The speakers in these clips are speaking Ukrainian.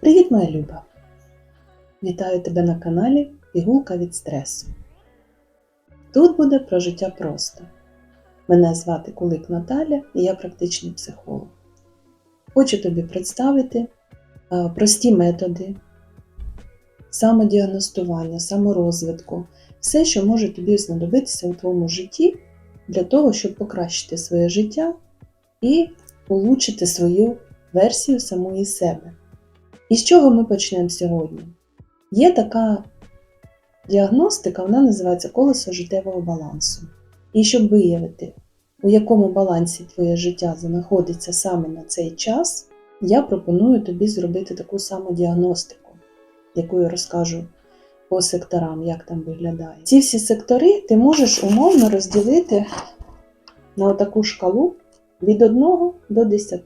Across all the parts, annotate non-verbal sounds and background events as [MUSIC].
Привіт, моя Люба! Вітаю тебе на каналі Пігулка від стресу. Тут буде про життя просто. Мене звати Кулик Наталя і я практичний психолог. Хочу тобі представити прості методи самодіагностування, саморозвитку, все, що може тобі знадобитися у твоєму житті для того, щоб покращити своє життя і улучшити свою версію самої себе. І з чого ми почнемо сьогодні? Є така діагностика, вона називається колесо життєвого балансу. І щоб виявити, у якому балансі твоє життя знаходиться саме на цей час, я пропоную тобі зробити таку саму діагностику, яку я розкажу по секторам, як там виглядає. Ці всі сектори ти можеш умовно розділити на таку шкалу від 1 до 10.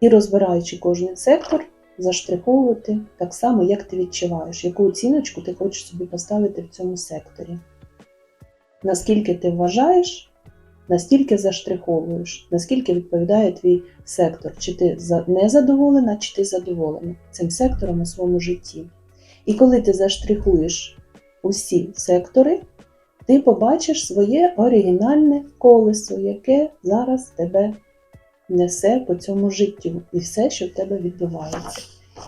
І розбираючи кожен сектор, заштриховувати так само, як ти відчуваєш, яку оціночку ти хочеш собі поставити в цьому секторі. Наскільки ти вважаєш, настільки заштриховуєш, наскільки відповідає твій сектор, чи ти не задоволена, чи ти задоволена цим сектором у своєму житті. І коли ти заштрихуєш усі сектори, ти побачиш своє оригінальне колесо, яке зараз тебе несе по цьому життю, і все, що в тебе відбувається,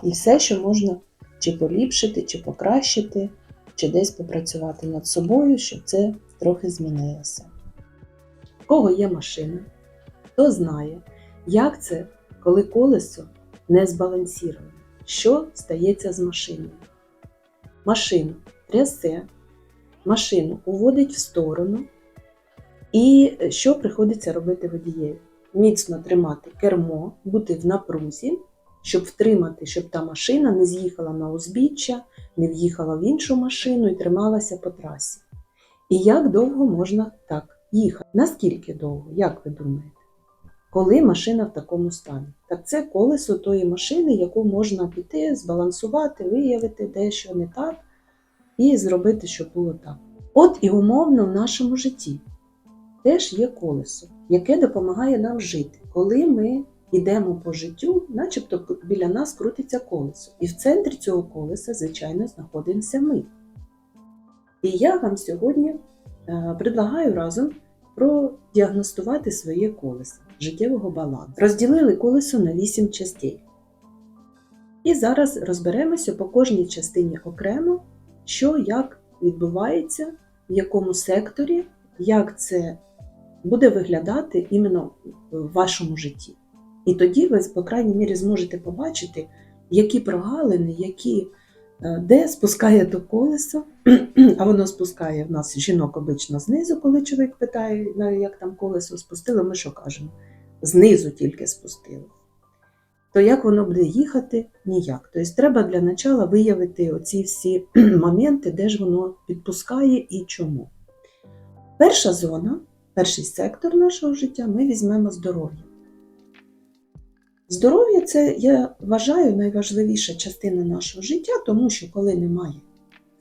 і все, що можна чи поліпшити, чи покращити, чи десь попрацювати над собою, щоб це трохи змінилося. У кого є машина, хто знає, як це, коли колесо не збалансіроване, що стається з машиною. Машину трясе, машину уводить в сторону, і що приходиться робити водієві? Міцно тримати кермо, бути в напрузі, щоб втримати, щоб та машина не з'їхала на узбіччя, не в'їхала в іншу машину і трималася по трасі. І як довго можна так їхати? Наскільки довго, як ви думаєте? Коли машина в такому стані? Так це колесо тої машини, яку можна піти, збалансувати, виявити дещо не так і зробити, щоб було так. От і умовно в нашому житті теж є колесо, яке допомагає нам жити, коли ми йдемо по життю, начебто біля нас крутиться колесо. І в центрі цього колеса, звичайно, знаходимося ми. І я вам сьогодні е, предлагаю разом продіагностувати своє колесо життєвого балансу. Розділили колесо на 8 частей. І зараз розберемося по кожній частині окремо, що як відбувається, в якому секторі, як це буде виглядати іменно в вашому житті. І тоді ви, по крайній мірі, зможете побачити, які прогалини, які, е, де спускає то колесо, [CLEARS THROAT] а воно спускає в нас жінок обично знизу, коли чоловік питає, «Ну, як там колесо спустило, ми що кажемо? Знизу тільки спустило. То як воно буде їхати? Ніяк. Тобто треба для начала виявити оці всі [CLEARS THROAT] моменти, де ж воно підпускає і чому. Перша зона, перший сектор нашого життя ми візьмемо здоров'я. Здоров'я це, я вважаю, найважливіша частина нашого життя, тому що коли немає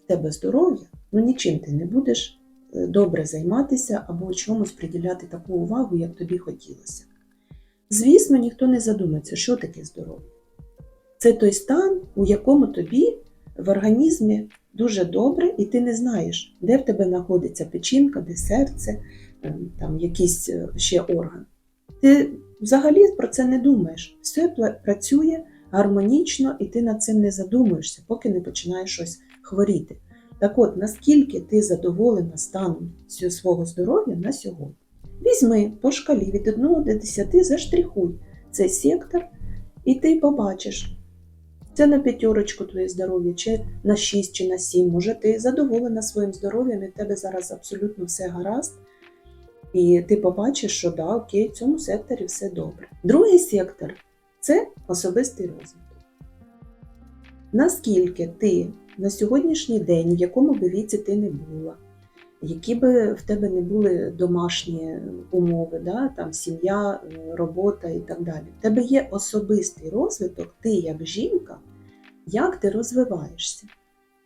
в тебе здоров'я, ну нічим ти не будеш е, добре займатися або чомусь приділяти таку увагу, як тобі хотілося. Звісно, ніхто не задумається, що таке здоров'я. Це той стан, у якому тобі в організмі дуже добре, і ти не знаєш, де в тебе знаходиться печінка, де серце, ем, там якийсь е, ще орган. Ти взагалі про це не думаєш. Все працює гармонічно, і ти над цим не задумуєшся, поки не починаєш щось хворіти. Так от, наскільки ти задоволена станом свого здоров'я на сьогодні? Візьми по шкалі від 1 до 10, заштрихуй цей сектор, і ти побачиш, це на п'ятерочку твоє здоров'я, чи на 6, чи на 7. Може, ти задоволена своїм здоров'ям, і в тебе зараз абсолютно все гаразд. І ти побачиш, що да, окей, в цьому секторі все добре. Другий сектор це особистий розвиток. Наскільки ти на сьогоднішній день, в якому би віці ти не була, які би в тебе не були домашні умови, да, там сім'я, робота і так далі. В тебе є особистий розвиток, ти як жінка, як ти розвиваєшся.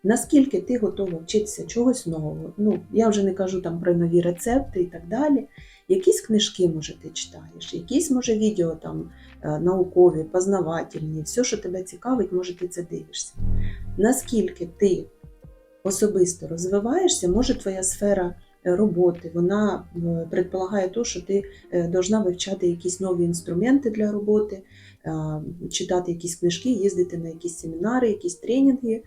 Наскільки ти готова вчитися чогось нового? Ну, я вже не кажу там про нові рецепти і так далі. Якісь книжки, може, ти читаєш, якісь, може, відео там е, наукові, познавательні, все, що тебе цікавить, може ти це дивишся. Наскільки ти особисто розвиваєшся, може твоя сфера е, роботи, вона е, предполагає те, що ти должна вивчати якісь нові інструменти для роботи, читати якісь книжки, їздити на якісь семінари, якісь тренінги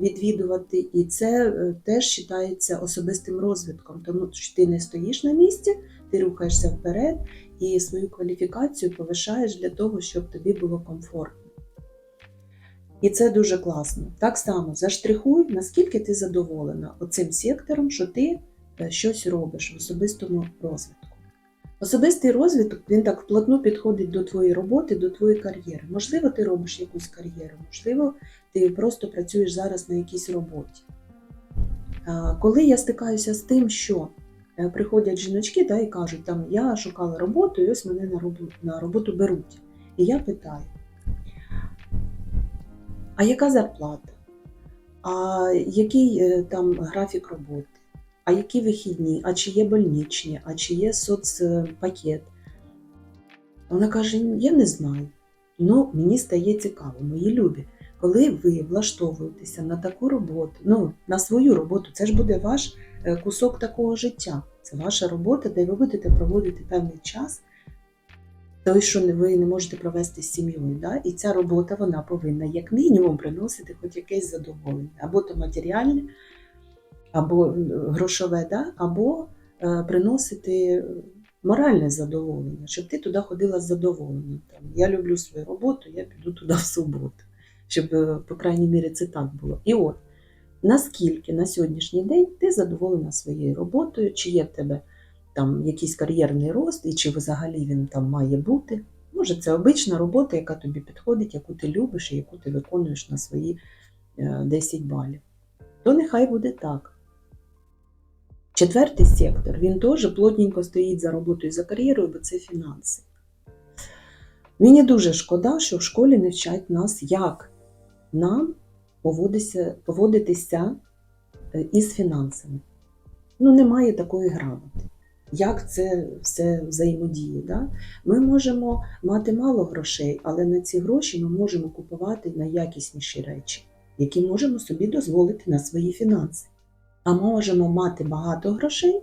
відвідувати. І це е, теж вважається особистим розвитком, тому що ти не стоїш на місці, ти рухаєшся вперед і свою кваліфікацію повишаєш для того, щоб тобі було комфортно. І це дуже класно. Так само заштрихуй, наскільки ти задоволена оцим сектором, що ти е, щось робиш в особистому розвитку. Особистий розвиток він так вплотну підходить до твоєї роботи, до твоєї кар'єри. Можливо, ти робиш якусь кар'єру, можливо, ти просто працюєш зараз на якійсь роботі. Коли я стикаюся з тим, що е, приходять жіночки да, і кажуть, там, я шукала роботу, і ось мене на роботу, на роботу беруть. І я питаю, а яка зарплата? А який е, там графік роботи? А які вихідні? А чи є больничні? А чи є соцпакет? Вона каже: Я не знаю. Ну, мені стає цікаво, мої любі, коли ви влаштовуєтеся на таку роботу, ну, на свою роботу, це ж буде ваш е, кусок такого життя. Це ваша робота, де ви будете проводити певний час, той, що ви не можете провести з сім'єю. Да? І ця робота вона повинна як мінімум приносити хоч якесь задоволення, або то матеріальне, або е, грошове, да? або е, приносити моральне задоволення, щоб ти туди ходила з задоволенням. Там, я люблю свою роботу, я піду туди в суботу, щоб, е, по крайній мірі, це так було. І от, наскільки на сьогоднішній день ти задоволена своєю роботою, чи є в тебе там якийсь кар'єрний рост, і чи взагалі він там має бути. Може, це обична робота, яка тобі підходить, яку ти любиш і яку ти виконуєш на свої е, 10 балів. То нехай буде так. Четвертий сектор, він теж плотненько стоїть за роботою за кар'єрою, бо це фінанси. Мені дуже шкода, що в школі не вчать нас, як нам поводитися, поводитися е, із фінансами. Ну, немає такої грамоти. Як це все взаємодіє? Да? Ми можемо мати мало грошей, але на ці гроші ми можемо купувати найякісніші речі, які можемо собі дозволити на свої фінанси. А можемо мати багато грошей,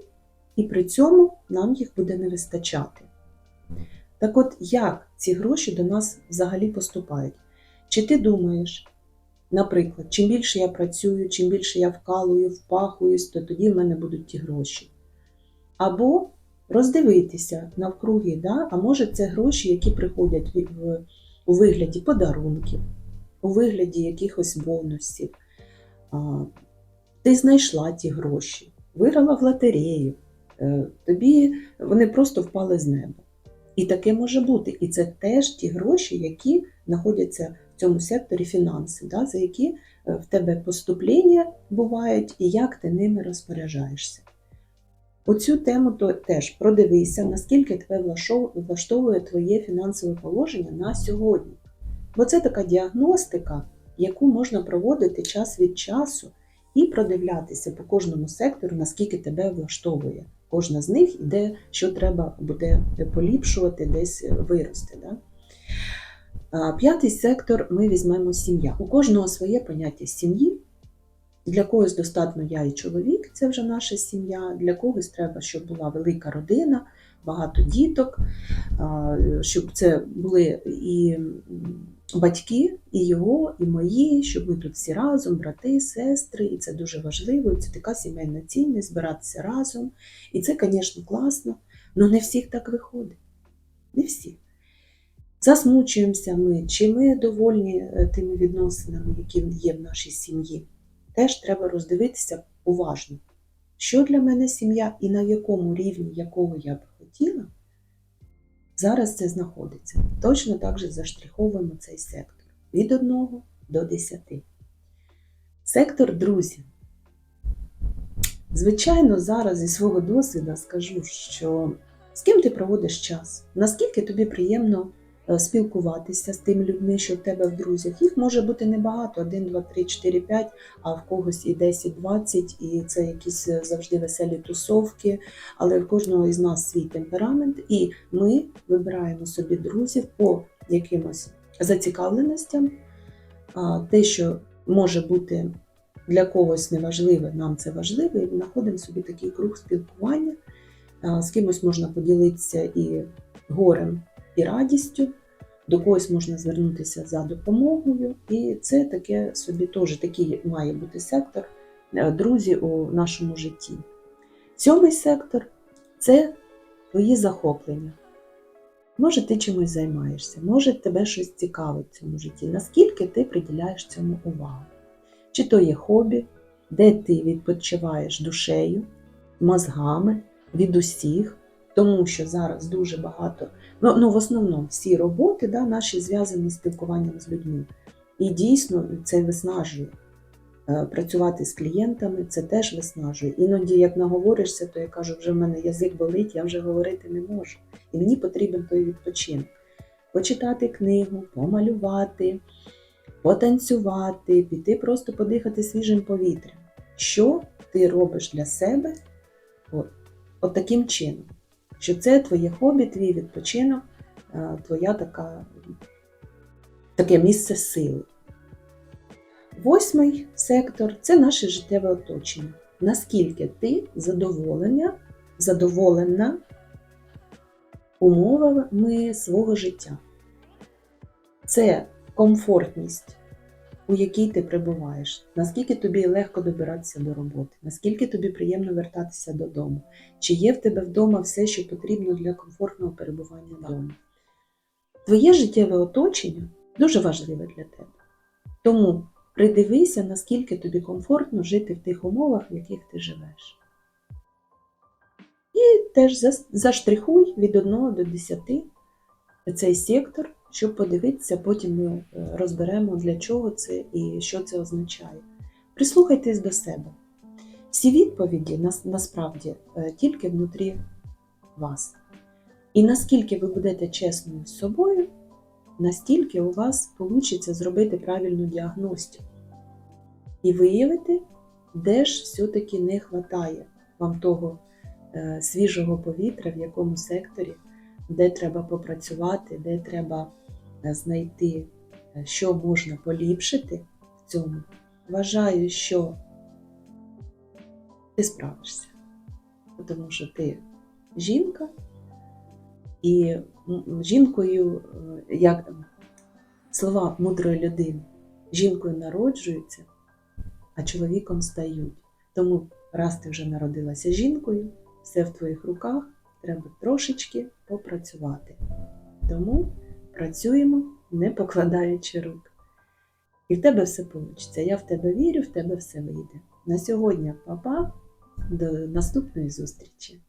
і при цьому нам їх буде не вистачати. Так от, як ці гроші до нас взагалі поступають? Чи ти думаєш, наприклад, чим більше я працюю, чим більше я вкалую, впахуюсь, то тоді в мене будуть ті гроші. Або роздивитися навкруги, да? а може це гроші, які приходять в- у вигляді подарунків, у вигляді якихось бонусів. Ти знайшла ті гроші, виграла в лотерею, е, тобі вони просто впали з неба. І таке може бути. І це теж ті гроші, які знаходяться в цьому секторі фінанси, да? за які е, в тебе поступлення бувають і як ти ними розпоряджаєшся. Оцю тему то теж продивися, наскільки тебе влаштовує твоє фінансове положення на сьогодні. Бо це така діагностика, яку можна проводити час від часу і продивлятися по кожному сектору, наскільки тебе влаштовує. Кожна з них і де що треба буде поліпшувати, десь вирости. Да? П'ятий сектор ми візьмемо сім'я. У кожного своє поняття сім'ї. Для когось достатньо я і чоловік, це вже наша сім'я. Для когось треба, щоб була велика родина, багато діток, щоб це були і батьки, і його, і мої, щоб ми тут всі разом, брати, сестри, і це дуже важливо. Це така сімейна цінність, збиратися разом. І це, звісно, класно, але не всіх так виходить. Не всіх. Засмучуємося ми, чи ми довольні е, тими відносинами, які є в нашій сім'ї теж треба роздивитися уважно, що для мене сім'я і на якому рівні якого я б хотіла, зараз це знаходиться. Точно так же заштриховуємо цей сектор від 1 до 10. Сектор друзів. Звичайно, зараз зі свого досвіду скажу, що з ким ти проводиш час, наскільки тобі приємно спілкуватися з тими людьми, що в тебе в друзях. Їх може бути небагато: 1, 2, 3, 4, 5, а в когось і 10, 20, і це якісь е, завжди веселі тусовки. Але в кожного із нас свій темперамент, і ми вибираємо собі друзів по якимось зацікавленостям. Те, що може бути для когось неважливе, нам це важливо, і знаходимо собі такий круг спілкування. З кимось можна поділитися і горем, і радістю, до когось можна звернутися за допомогою. І це таке собі теж такий має бути сектор е, друзі у нашому житті. Сьомий сектор це твої захоплення. Може, ти чимось займаєшся, може тебе щось цікавить в цьому житті. Наскільки ти приділяєш цьому увагу? Чи то є хобі, де ти відпочиваєш душею, мозгами від усіх, тому що зараз дуже багато, ну, ну в основному всі роботи да, наші зв'язані з спілкуванням з людьми. І дійсно це виснажує. Е, Працювати з клієнтами це теж виснажує. Іноді, як наговоришся, то я кажу, вже в мене язик болить, я вже говорити не можу. І мені потрібен той відпочинок. Почитати книгу, помалювати, потанцювати, піти просто подихати свіжим повітрям. Що ти робиш для себе от, от таким чином? Що це твоє хобі, твій відпочинок, е, твоя така, таке місце сили. Восьмий сектор це наше життєве оточення. Наскільки ти задоволення, задоволена умовами свого життя? Це комфортність, у якій ти перебуваєш, наскільки тобі легко добиратися до роботи, наскільки тобі приємно вертатися додому, чи є в тебе вдома все, що потрібно для комфортного перебування вдома. Твоє життєве оточення дуже важливе для тебе. Тому придивися, наскільки тобі комфортно жити в тих умовах, в яких ти живеш. І теж заштрихуй від 1 до 10 цей сектор, щоб подивитися, потім ми е, розберемо, для чого це і що це означає. Прислухайтесь до себе. Всі відповіді нас- насправді е, тільки внутрі вас. І наскільки ви будете чесною з собою, настільки у вас вийде зробити правильну діагностику і виявити, де ж все-таки не вистачає вам того е, свіжого повітря, в якому секторі, де треба попрацювати, де треба е, знайти, е, що можна поліпшити в цьому. Вважаю, що ти справишся, тому що ти жінка, і жінкою, е, як там, слова мудрої людини, жінкою народжуються, а чоловіком стають. Тому, раз ти вже народилася жінкою, все в твоїх руках, треба трошечки попрацювати. Тому працюємо, не покладаючи рук. І в тебе все вийде. Я в тебе вірю, в тебе все вийде. На сьогодні, папа, до наступної зустрічі!